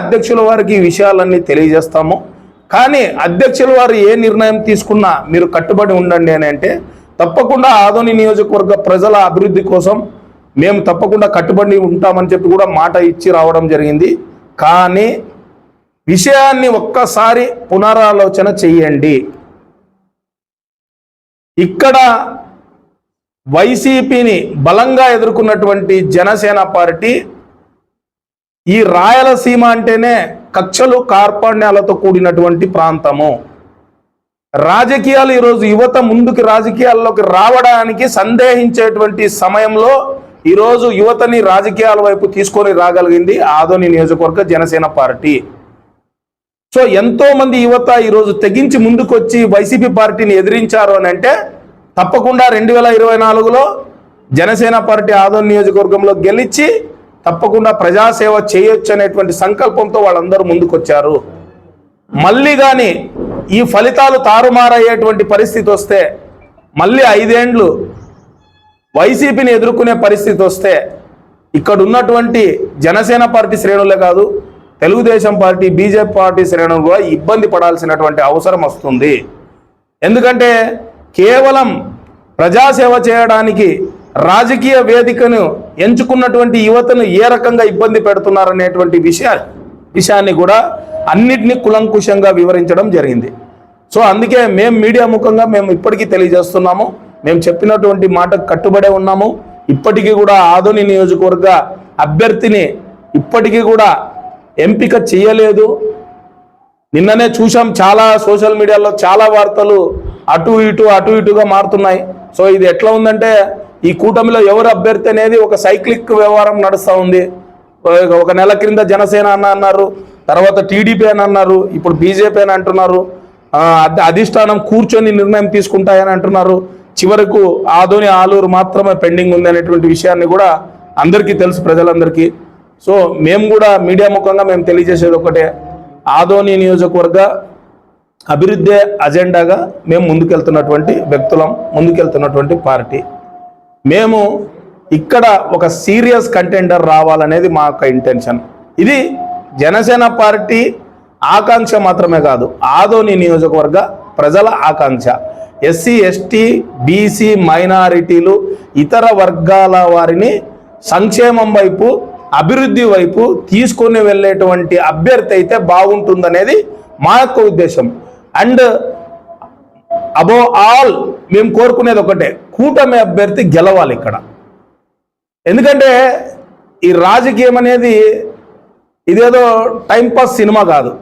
అధ్యక్షుల వారికి ఈ విషయాలన్నీ తెలియజేస్తాము. కానీ అధ్యక్షుల వారు ఏ నిర్ణయం తీసుకున్నా మీరు కట్టుబడి ఉండండి అని అంటే తప్పకుండా ఆదోని నియోజకవర్గ ప్రజల అభివృద్ధి కోసం మేము తప్పకుండా కట్టుబడి ఉంటామని చెప్పి కూడా మాట ఇచ్చి రావడం జరిగింది. కానీ విషయాన్ని ఒక్కసారి పునరాలోచన చెయ్యండి ఇక్కడ వైసీపీని బలంగా ఎదుర్కొన్నటువంటి జనసేన పార్టీ ఈ రాయలసీమ అంటేనే కక్షలు కార్పణ్యాలతో కూడినటువంటి ప్రాంతము. రాజకీయాలు ఈరోజు యువత ముందుకు రాజకీయాల్లోకి రావడానికి సందేహించేటువంటి సమయంలో ఈరోజు యువతని రాజకీయాల వైపు తీసుకొని రాగలిగింది ఆదోని నియోజకవర్గ జనసేన పార్టీ. సో ఎంతో మంది యువత ఈరోజు తెగించి ముందుకొచ్చి వైసీపీ పార్టీని ఎదిరించారు అని అంటే తప్పకుండా రెండు వేల ఇరవై నాలుగులో జనసేన పార్టీ ఆదోని నియోజకవర్గంలో గెలిచి తప్పకుండా ప్రజాసేవ చేయొచ్చు అనేటువంటి సంకల్పంతో వాళ్ళందరూ ముందుకొచ్చారు. మళ్ళీ కానీ ఈ ఫలితాలు తారుమారయ్యేటువంటి పరిస్థితి వస్తే మళ్ళీ ఐదేండ్లు వైసీపీని ఎదుర్కొనే పరిస్థితి వస్తే ఇక్కడ ఉన్నటువంటి జనసేన పార్టీ శ్రేణులే కాదు తెలుగుదేశం పార్టీ బీజేపీ పార్టీ శ్రేణులు కూడా ఇబ్బంది పడాల్సినటువంటి అవసరం వస్తుంది. ఎందుకంటే కేవలం ప్రజాసేవ చేయడానికి రాజకీయ వేదికను ఎంచుకున్నటువంటి యువతను ఏ రకంగా ఇబ్బంది పెడుతున్నారనేటువంటి విషయా విషయాన్ని కూడా అన్నిటినీ కులంకుశంగా వివరించడం జరిగింది. సో అందుకే మేము మీడియా ముఖంగా మేము ఇప్పటికీ తెలియజేస్తున్నాము. మేము చెప్పినటువంటి మాటకు కట్టుబడే ఉన్నాము. ఇప్పటికీ కూడా ఆదోని నియోజకవర్గ అభ్యర్థిని ఇప్పటికీ కూడా ఎంపిక చేయలేదు. నిన్ననే చూసాం చాలా సోషల్ మీడియాలో చాలా వార్తలు అటు ఇటు అటు ఇటుగా మారుతున్నాయి. సో ఇది ఎట్లా ఉందంటే ఈ కూటమిలో ఎవరు అభ్యర్థి అనేది ఒక సైక్లిక్ వ్యవహారం నడుస్తూ ఉంది. ఒక- నెల క్రింద జనసేన అన్న అన్నారు తర్వాత టీడీపీ అని అన్నారు ఇప్పుడు బీజేపీ అని అంటున్నారు. అధిష్టానం కూర్చొని నిర్ణయం తీసుకుంటాయని అంటున్నారు. చివరకు ఆదోని ఆలూరు మాత్రమే పెండింగ్ ఉంది అనేటువంటి విషయాన్ని కూడా అందరికీ తెలుసు ప్రజలందరికీ. సో మేము కూడా మీడియా ముఖంగా మేము తెలియజేసేది ఒకటే. ఆదోని నియోజకవర్గ అభివృద్ధి అజెండాగా మేము ముందుకెళ్తున్నటువంటి వ్యక్తులం ముందుకెళ్తున్నటువంటి పార్టీ. మేము ఇక్కడ ఒక సీరియస్ కంటెండర్ రావాలనేది మా యొక్క ఇంటెన్షన్ ఇది జనసేన పార్టీ ఆకాంక్ష మాత్రమే కాదు ఆదోని నియోజకవర్గ ప్రజల ఆకాంక్ష. ఎస్సీ ఎస్టీ బీసీ మైనారిటీలు ఇతర వర్గాల వారిని సంక్షేమం వైపు అభివృద్ధి వైపు తీసుకొని వెళ్ళేటువంటి అభ్యర్థి అయితే బాగుంటుందనేది మా యొక్క ఉద్దేశం. అండ్ అబో ఆల్ మేము కోరుకునేది ఒకటే కూటమి అభ్యర్థి గెలవాలి ఇక్కడ. ఎందుకంటే ఈ రాజకీయం అనేది ఇదేదో టైంపాస్ సినిమా కాదు.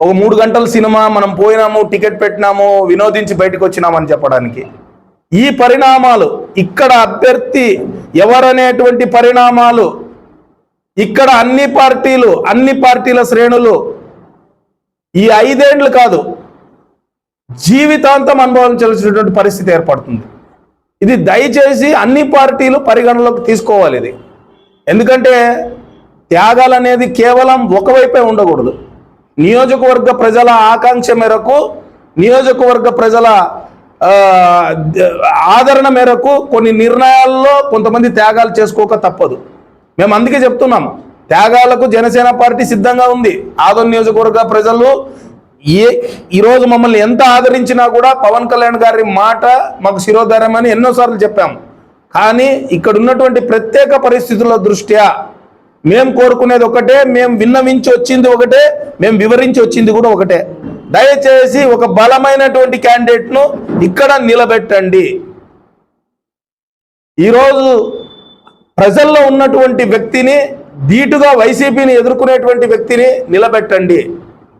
ఒక మూడు గంటల సినిమా మనం పోయినాము టికెట్ పెట్టినాము వినోదించి బయటకు వచ్చినామని చెప్పడానికి. ఈ పరిణామాలు ఇక్కడ అభ్యర్థి ఎవరనేటువంటి పరిణామాలు ఇక్కడ అన్ని పార్టీలు అన్ని పార్టీల శ్రేణులు ఈ ఐదేండ్లు కాదు జీవితాంతం అనుభవించాల్సినటువంటి పరిస్థితి ఏర్పడుతుంది. ఇది దయచేసి అన్ని పార్టీలు పరిగణలోకి తీసుకోవాలి ఇది. ఎందుకంటే త్యాగాలు అనేది కేవలం ఒకవైపే ఉండకూడదు. నియోజకవర్గ ప్రజల ఆకాంక్ష మేరకు నియోజకవర్గ ప్రజల ఆదరణ మేరకు కొన్ని నిర్ణయాల్లో కొంతమంది త్యాగాలు చేసుకోక తప్పదు. మేము అందుకే చెప్తున్నాం త్యాగాలకు జనసేన పార్టీ సిద్ధంగా ఉంది. ఆదోన్ నియోజకవర్గ ప్రజలు ఏ ఈరోజు మమ్మల్ని ఎంత ఆదరించినా కూడా పవన్ కళ్యాణ్ గారి మాట మాకు శిరోధార్యం అని ఎన్నోసార్లు చెప్పాం. కానీ ఇక్కడ ఉన్నటువంటి ప్రత్యేక పరిస్థితుల దృష్ట్యా మేము కోరుకునేది ఒకటే మేము విన్నవించి వచ్చింది ఒకటే మేము వివరించి వచ్చింది కూడా ఒకటే. దయచేసి ఒక బలమైనటువంటి క్యాండిడేట్ను ఇక్కడ నిలబెట్టండి. ఈరోజు ప్రజల్లో ఉన్నటువంటి వ్యక్తిని ధీటుగా వైసీపీని ఎదుర్కొనేటువంటి వ్యక్తిని నిలబెట్టండి.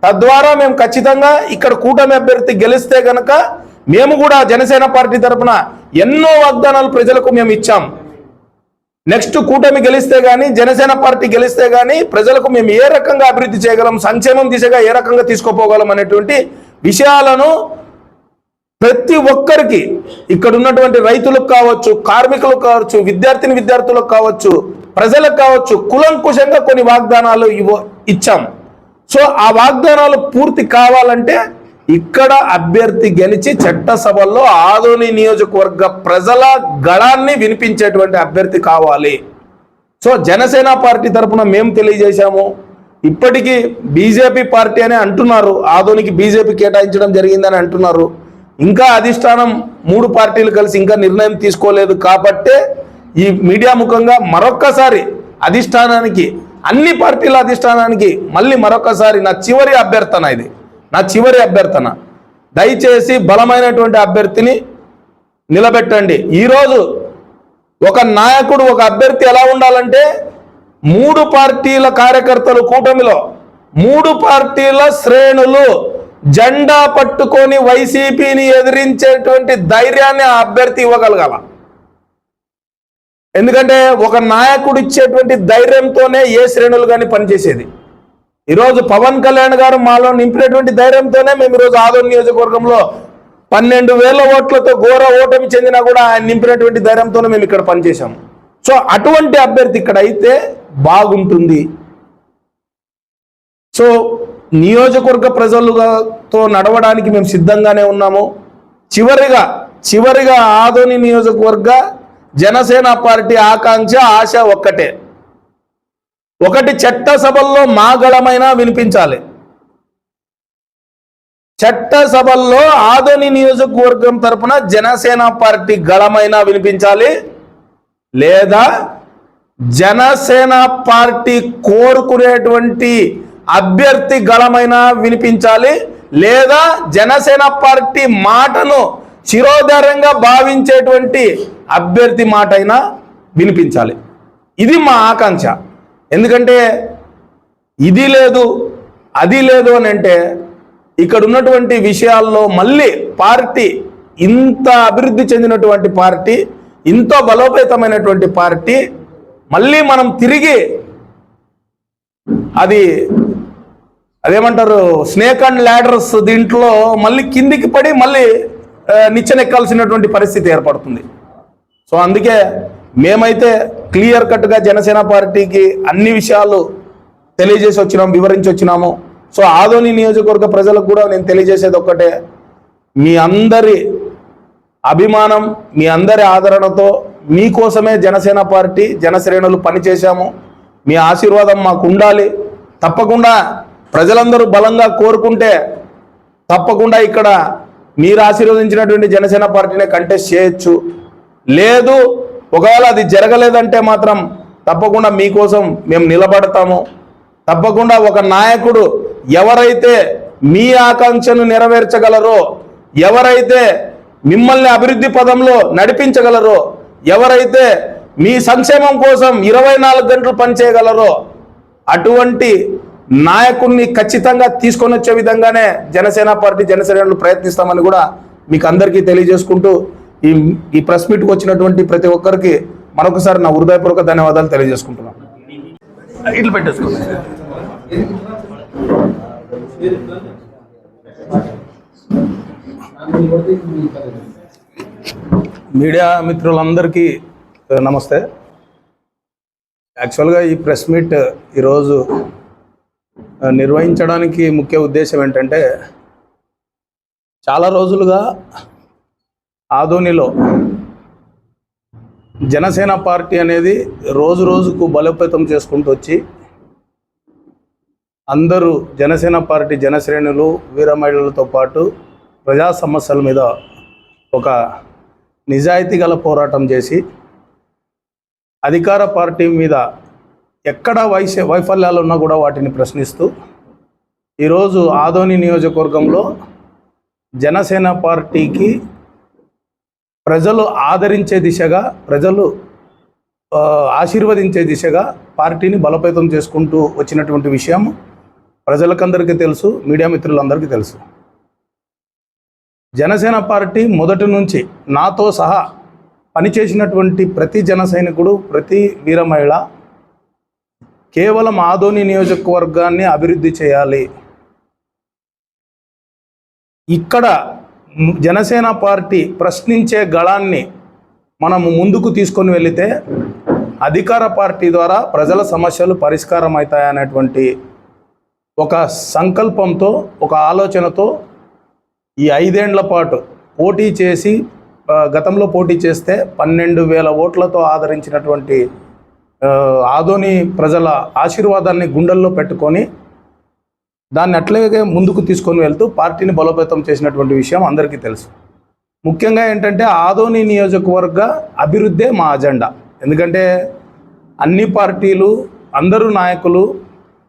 తద్వారా మేము ఖచ్చితంగా ఇక్కడ కూటమి అభ్యర్థి గెలిస్తే గనక మేము కూడా జనసేన పార్టీ తరపున ఎన్నో వాగ్దానాలు ప్రజలకు మేము ఇచ్చాం. నెక్స్ట్ కూటమి గెలిస్తే కానీ జనసేన పార్టీ గెలిస్తే కానీ ప్రజలకు మేము ఏ రకంగా అభివృద్ధి చేయగలం సంక్షేమం దిశగా ఏ రకంగా తీసుకోపోగలం అనేటువంటి విషయాలను ప్రతి ఒక్కరికి ఇక్కడ ఉన్నటువంటి రైతులకు కావచ్చు కార్మికులకు కావచ్చు విద్యార్థిని విద్యార్థులకు కావచ్చు ప్రజలకు కావచ్చు కులంకుశంగా కొన్ని వాగ్దానాలు ఇవ్వ ఇచ్చాం. సో ఆ వాగ్దానాలు పూర్తి కావాలంటే ఇక్కడ అభ్యర్థి గెలిచి చట్టసభల్లో ఆదోని నియోజకవర్గ ప్రజల గళాన్ని వినిపించేటువంటి అభ్యర్థి కావాలి. సో జనసేన పార్టీ తరపున మేము తెలియజేశాము. ఇప్పటికీ బీజేపీ పార్టీ అని అంటున్నారు. ఆదోనికి బీజేపీ కేటాయించడం జరిగిందని అంటున్నారు. ఇంకా అధిష్టానం మూడు పార్టీలు కలిసి ఇంకా నిర్ణయం తీసుకోలేదు కాబట్టే ఈ మీడియా ముఖంగా మరొక్కసారి అధిష్టానానికి అన్ని పార్టీల అధిష్టానానికి మళ్ళీ మరొకసారి నా చివరి అభ్యర్థన ఇది. నా చివరి అభ్యర్థన. దయచేసి బలమైనటువంటి అభ్యర్థిని నిలబెట్టండి. ఈరోజు ఒక నాయకుడు ఒక అభ్యర్థి ఎలా ఉండాలంటే మూడు పార్టీల కార్యకర్తలు కూటమిలో మూడు పార్టీల శ్రేణులు జెండా పట్టుకొని వైసీపీని ఎదిరించేటువంటి ధైర్యాన్ని ఆ అభ్యర్థి ఇవ్వగలగాల. ఎందుకంటే ఒక నాయకుడు ఇచ్చేటువంటి ధైర్యంతోనే ఏ శ్రేణులు కానీ పనిచేసేది. ఈరోజు పవన్ కళ్యాణ్ గారు మాలో నింపినటువంటి ధైర్యంతోనే మేము ఈరోజు ఆదోన్ నియోజకవర్గంలో పన్నెండు వేల ఓట్లతో ఘోర ఓటమి చెందినా కూడా ఆయన నింపినటువంటి ధైర్యంతోనే మేము ఇక్కడ పనిచేశాము. సో అటువంటి అభ్యర్థి ఇక్కడ అయితే బాగుంటుంది. సో నియోజకవర్గ ప్రజలుతో నడవడానికి మేము సిద్ధంగానే ఉన్నాము. చివరిగా చివరిగా ఆదోని నియోజకవర్గ జనసేన పార్టీ ఆకాంక్ష ఆశ ఒక్కటే. ఒకటి చట్టసభల్లో మాగళమైనా వినిపించాలి. చట్టసభల్లో ఆదోని నియోజకవర్గం తరపున జనసేన పార్టీ గళమైనా వినిపించాలి. లేదా జనసేన పార్టీ కోరుకునేటువంటి అభ్యర్థి గళమైనా వినిపించాలి. లేదా జనసేన పార్టీ మాటను శిరోధార్యంగా భావించేటువంటి అభ్యర్థి మాట అయినా వినిపించాలి. ఇది మా ఆకాంక్ష. ఎందుకంటే ఇది లేదు అది లేదు అని అంటే ఇక్కడ ఉన్నటువంటి విషయాల్లో మళ్ళీ పార్టీ ఇంత అభివృద్ధి చెందినటువంటి పార్టీ ఇంత బలోపేతమైనటువంటి పార్టీ మళ్ళీ మనం తిరిగి అది అదేమంటారు స్నేక్ అండ్ ల్యాడర్స్ దీంట్లో మళ్ళీ కిందికి పడి మళ్ళీ నిచ్చెనెక్కాల్సినటువంటి పరిస్థితి ఏర్పడుతుంది. సో అందుకే మేమైతే క్లియర్ కట్గా జనసేన పార్టీకి అన్ని విషయాలు తెలియజేసి వచ్చినాం వివరించి వచ్చినాము. సో ఆదోని నియోజకవర్గ ప్రజలకు కూడా నేను తెలియజేసేది ఒక్కటే. మీ అందరి అభిమానం మీ అందరి ఆదరణతో మీకోసమే జనసేన పార్టీ జనశ్రేణులు పనిచేశాము. మీ ఆశీర్వాదం మాకు ఉండాలి తప్పకుండా ప్రజలందరూ బలంగా కోరుకుంటే తప్పకుండా ఇక్కడ మీరు ఆశీర్వదించినటువంటి జనసేన పార్టీనే కంటెస్ట్ చేయొచ్చు. లేదు ఒకవేళ అది జరగలేదంటే మాత్రం తప్పకుండా మీకోసం మేము నిలబడతాము. తప్పకుండా ఒక నాయకుడు ఎవరైతే మీ ఆకాంక్షను నెరవేర్చగలరో ఎవరైతే మిమ్మల్ని అభివృద్ధి పదంలో నడిపించగలరో ఎవరైతే మీ సంక్షేమం కోసం ఇరవై నాలుగు గంటలు పనిచేయగలరో అటువంటి నాయకుడిని ఖచ్చితంగా తీసుకొని వచ్చే విధంగానే జనసేన పార్టీ జనసేనలు ప్రయత్నిస్తామని కూడా మీకు అందరికీ తెలియజేసుకుంటూ ఈ ఈ ప్రెస్ మీట్కి వచ్చినటువంటి ప్రతి ఒక్కరికి మరొకసారి నా హృదయపూర్వక ధన్యవాదాలు తెలియజేసుకుంటున్నాను. ఇట్లా పెట్టేసుకోండి. మీడియా మిత్రులందరికీ నమస్తే. యాక్చువల్గా ఈ ప్రెస్ మీట్ ఈరోజు నిర్వహించడానికి ముఖ్య ఉద్దేశం ఏంటంటే చాలా రోజులుగా ఆదోనిలో జనసేన పార్టీ అనేది రోజు రోజుకు బలోపేతం చేసుకుంటూ వచ్చి అందరూ జనసేన పార్టీ జనశ్రేణులు వీర మహిళలతో పాటు ప్రజా సమస్యల మీద ఒక నిజాయితీ గల పోరాటం చేసి అధికార పార్టీ మీద ఎక్కడ వైస వైఫల్యాలు ఉన్నా కూడా వాటిని ప్రశ్నిస్తూ ఈరోజు ఆదోని నియోజకవర్గంలో జనసేన పార్టీకి ప్రజలు ఆదరించే దిశగా ప్రజలు ఆశీర్వదించే దిశగా పార్టీని బలోపేతం చేసుకుంటూ వచ్చినటువంటి విషయం ప్రజలకందరికీ తెలుసు మీడియా మిత్రులందరికీ తెలుసు. జనసేన పార్టీ మొదటి నుంచి నాతో సహా పనిచేసినటువంటి ప్రతి జన సైనికుడు ప్రతి వీర మహిళ కేవలం ఆదోని నియోజకవర్గాన్ని అభివృద్ధి చేయాలి. ఇక్కడ జనసేన పార్టీ ప్రశ్నించే గళాన్ని మనము ముందుకు తీసుకొని వెళితే అధికార పార్టీ ద్వారా ప్రజల సమస్యలు పరిష్కారం అవుతాయనేటువంటి ఒక సంకల్పంతో ఒక ఆలోచనతో ఈ ఐదేండ్ల పాటు పోటీ చేసి గతంలో పోటీ చేస్తే పన్నెండు వేల ఓట్లతో ఆదరించినటువంటి ఆదోని ప్రజల ఆశీర్వాదాన్ని గుండెల్లో పెట్టుకొని దాన్ని అట్లాగే ముందుకు తీసుకొని వెళ్తూ పార్టీని బలోపేతం చేసినటువంటి విషయం అందరికీ తెలుసు. ముఖ్యంగా ఏంటంటే ఆదోని నియోజకవర్గ అభివృద్ధే మా అజెండా. ఎందుకంటే అన్ని పార్టీలు అందరూ నాయకులు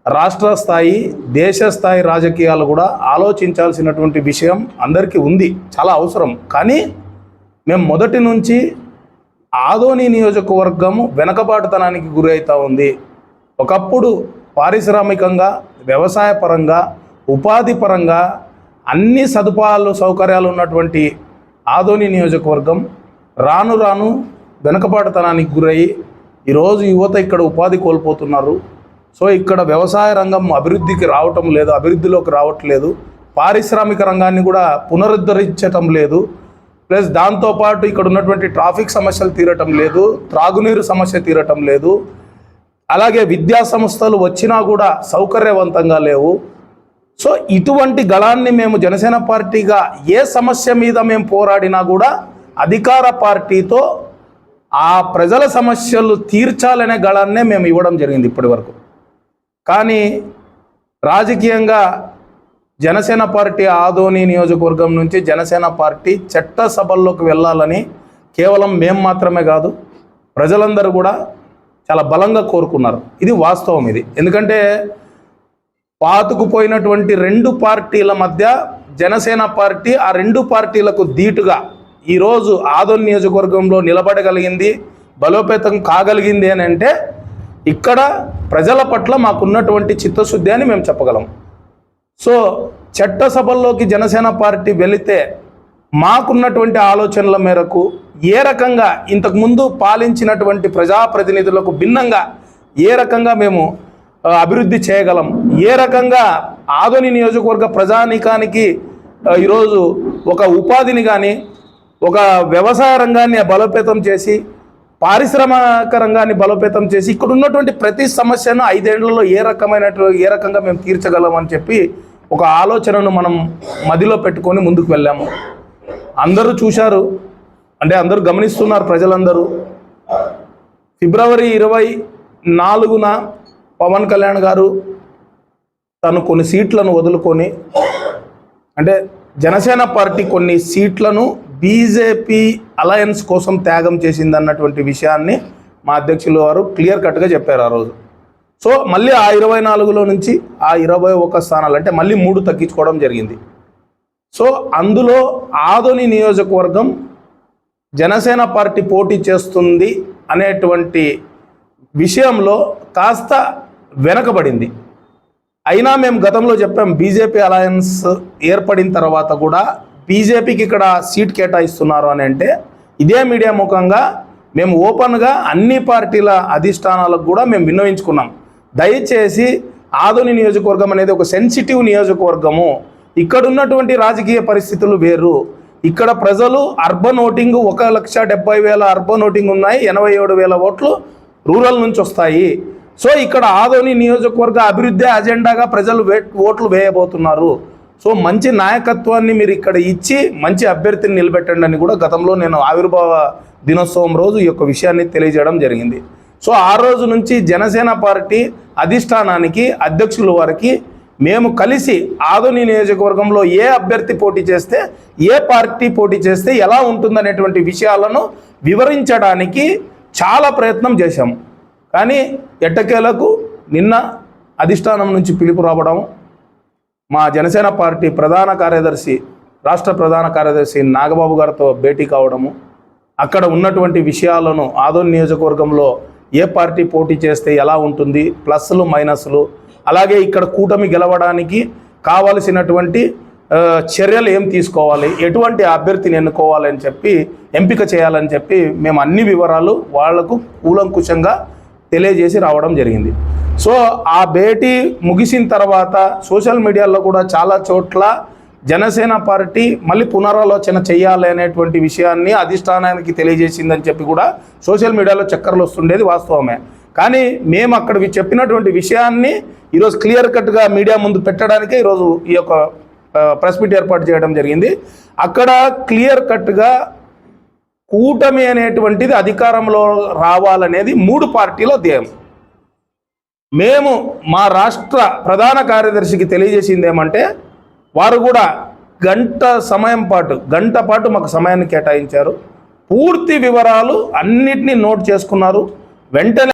రాష్ట్ర స్థాయి దేశ స్థాయి రాజకీయాలు కూడా ఆలోచించాల్సినటువంటి విషయం అందరికీ ఉంది. చాలా అవసరం. కానీ మేము మొదటి నుంచి ఆదోని నియోజకవర్గం వెనకబాటుతనానికి గురి అవుతూ ఉంది. ఒకప్పుడు పారిశ్రామికంగా వ్యవసాయ పరంగా ఉపాధి పరంగా అన్ని సదుపాయాలు సౌకర్యాలు ఉన్నటువంటి ఆదోని నియోజకవర్గం రాను రాను వెనకబాటుతనానికి గురయ్యి ఈరోజు యువత ఇక్కడ ఉపాధి కోల్పోతున్నారు. సో ఇక్కడ వ్యవసాయ రంగం అభివృద్ధికి రావటం లేదు అభివృద్ధిలోకి రావట్లేదు. పారిశ్రామిక రంగాన్ని కూడా పునరుద్ధరించటం లేదు. ప్లస్ దాంతోపాటు ఇక్కడ ఉన్నటువంటి ట్రాఫిక్ సమస్యలు తీరటం లేదు త్రాగునీరు సమస్య తీరటం లేదు. అలాగే విద్యా సంస్థలు వచ్చినా కూడా సౌకర్యవంతంగా లేవు. సో ఇటువంటి గళాన్ని మేము జనసేన పార్టీగా ఏ సమస్య మీద మేము పోరాడినా కూడా అధికార పార్టీతో ఆ ప్రజల సమస్యలు తీర్చాలనే గళాన్నే మేము ఇవ్వడం జరిగింది ఇప్పటి వరకు. కానీ రాజకీయంగా జనసేన పార్టీ ఆదోని నియోజకవర్గం నుంచి జనసేన పార్టీ చట్ట సభల్లోకి వెళ్ళాలని కేవలం మేం మాత్రమే కాదు ప్రజలందరూ కూడా చాలా బలంగా కోరుకున్నారు. ఇది వాస్తవం ఇది. ఎందుకంటే పాతుకుపోయినటువంటి రెండు పార్టీల మధ్య జనసేన పార్టీ ఆ రెండు పార్టీలకు ధీటుగా ఈరోజు ఆదోన్ నియోజకవర్గంలో నిలబడగలిగింది బలోపేతం కాగలిగింది అని అంటే ఇక్కడ ప్రజల పట్ల మాకున్నటువంటి చిత్తశుద్ధి అని మేము చెప్పగలం. సో చట్టసభల్లోకి జనసేన పార్టీ వెళితే మాకున్నటువంటి ఆలోచనల మేరకు ఏ రకంగా ఇంతకుముందు పాలించినటువంటి ప్రజాప్రతినిధులకు భిన్నంగా ఏ రకంగా మేము అభివృద్ధి చేయగలం? ఏ రకంగా ఆదోని నియోజకవర్గ ప్రజానీకానికి ఈరోజు ఒక ఉపాధిని కానీ ఒక వ్యవసాయ రంగాన్ని బలోపేతం చేసి పారిశ్రామిక రంగాన్ని బలోపేతం చేసి ఇక్కడ ఉన్నటువంటి ప్రతి సమస్యను ఐదేళ్ళలో ఏ రకమైన ఏ రకంగా మేము తీర్చగలం అని చెప్పి ఒక ఆలోచనను మనం మదిలో పెట్టుకొని ముందుకు వెళ్ళాము. అందరూ చూశారు. అంటే అందరూ గమనిస్తున్నారు ప్రజలందరూ. ఫిబ్రవరి ఇరవై నాలుగున పవన్ కళ్యాణ్ గారు తను కొన్ని సీట్లను వదులుకొని అంటే జనసేన పార్టీ కొన్ని సీట్లను బీజేపీ అలయన్స్ కోసం త్యాగం చేసింది అన్నటువంటి విషయాన్ని మా అధ్యక్షులు వారు క్లియర్ కట్గా చెప్పారు ఆ రోజు. సో మళ్ళీ ఆ ఇరవై నాలుగులో నుంచి ఆ ఇరవై ఒక స్థానాలు అంటే మళ్ళీ మూడు తగ్గించుకోవడం జరిగింది. సో అందులో ఆదోని నియోజకవర్గం జనసేన పార్టీ పోటీ చేస్తుంది అనేటువంటి విషయంలో కాస్త వెనకబడింది. అయినా మేము గతంలో చెప్పాం బీజేపీ అలయన్స్ ఏర్పడిన తర్వాత కూడా బీజేపీకి ఇక్కడ సీట్ కేటాయిస్తున్నారు అని అంటే ఇదే మీడియా ముఖంగా మేము ఓపెన్గా అన్ని పార్టీల అధిష్టానాలకు కూడా మేము విన్నవించుకున్నాం. దయచేసి ఆదోని నియోజకవర్గం అనేది ఒక సెన్సిటివ్ నియోజకవర్గము. ఇక్కడ ఉన్నటువంటి రాజకీయ పరిస్థితులు వేరు. ఇక్కడ ప్రజలు అర్బన్ ఓటింగ్ ఒక లక్ష డెబ్బై వేల అర్బన్ ఓటింగ్ ఉన్నాయి ఎనభై ఏడు వేల ఓట్లు రూరల్ నుంచి వస్తాయి. సో ఇక్కడ ఆదోని నియోజకవర్గ అభివృద్ధి అజెండాగా ప్రజలు వే- ఓట్లు వేయబోతున్నారు. సో మంచి నాయకత్వాన్ని మీరు ఇక్కడ ఇచ్చి మంచి అభ్యర్థిని నిలబెట్టండి అని కూడా గతంలో నేను ఆవిర్భావ దినోత్సవం రోజు ఈ యొక్క విషయాన్ని తెలియజేయడం జరిగింది. సో ఆ రోజు నుంచి జనసేన పార్టీ అధిష్టానానికి అధ్యక్షుల వారికి మేము కలిసి ఆదోని నియోజకవర్గంలో ఏ అభ్యర్థి పోటీ చేస్తే ఏ పార్టీ పోటీ చేస్తే ఎలా ఉంటుందనేటువంటి విషయాలను వివరించడానికి చాలా ప్రయత్నం చేశాము. కానీ ఎట్టకేలకు నిన్న అధిష్టానం నుంచి పిలుపు రావడం మా జనసేన పార్టీ ప్రధాన కార్యదర్శి రాష్ట్ర ప్రధాన కార్యదర్శి నాగబాబు గారితో భేటీ కావడము అక్కడ ఉన్నటువంటి విషయాలను ఆదోన్ నియోజకవర్గంలో ఏ పార్టీ పోటీ చేస్తే ఎలా ఉంటుంది ప్లస్లు మైనస్లు అలాగే ఇక్కడ కూటమి గెలవడానికి కావలసినటువంటి చర్యలు ఏం తీసుకోవాలి ఎటువంటి అభ్యర్థిని ఎన్నుకోవాలని చెప్పి ఎంపిక చేయాలని చెప్పి మేము అన్ని వివరాలు వాళ్ళకు కూలంకుషంగా తెలియజేసి రావడం జరిగింది. సో ఆ భేటీ ముగిసిన తర్వాత సోషల్ మీడియాలో కూడా చాలా చోట్ల జనసేన పార్టీ మళ్ళీ పునరాలోచన చేయాలి అనేటువంటి విషయాన్ని అధిష్టానానికి తెలియజేసిందని చెప్పి కూడా సోషల్ మీడియాలో చక్కర్లు వస్తుండేది వాస్తవమే. కానీ మేము అక్కడ చెప్పినటువంటి విషయాన్ని ఈరోజు క్లియర్ కట్గా మీడియా ముందు పెట్టడానికే ఈరోజు ఈ యొక్క ప్రెస్ మీట్ ఏర్పాటు చేయడం జరిగింది. అక్కడ క్లియర్ కట్గా కూటమి అనేటువంటిది అధికారంలో రావాలనేది మూడు పార్టీల ధ్యేయం. మేము మా రాష్ట్ర ప్రధాన కార్యదర్శికి తెలియజేసింది ఏమంటే వారు కూడా గంట సమయం పాటు గంట పాటు మాకు సమయాన్ని కేటాయించారు. పూర్తి వివరాలు అన్నిటినీ నోట్ చేసుకున్నారు. వెంటనే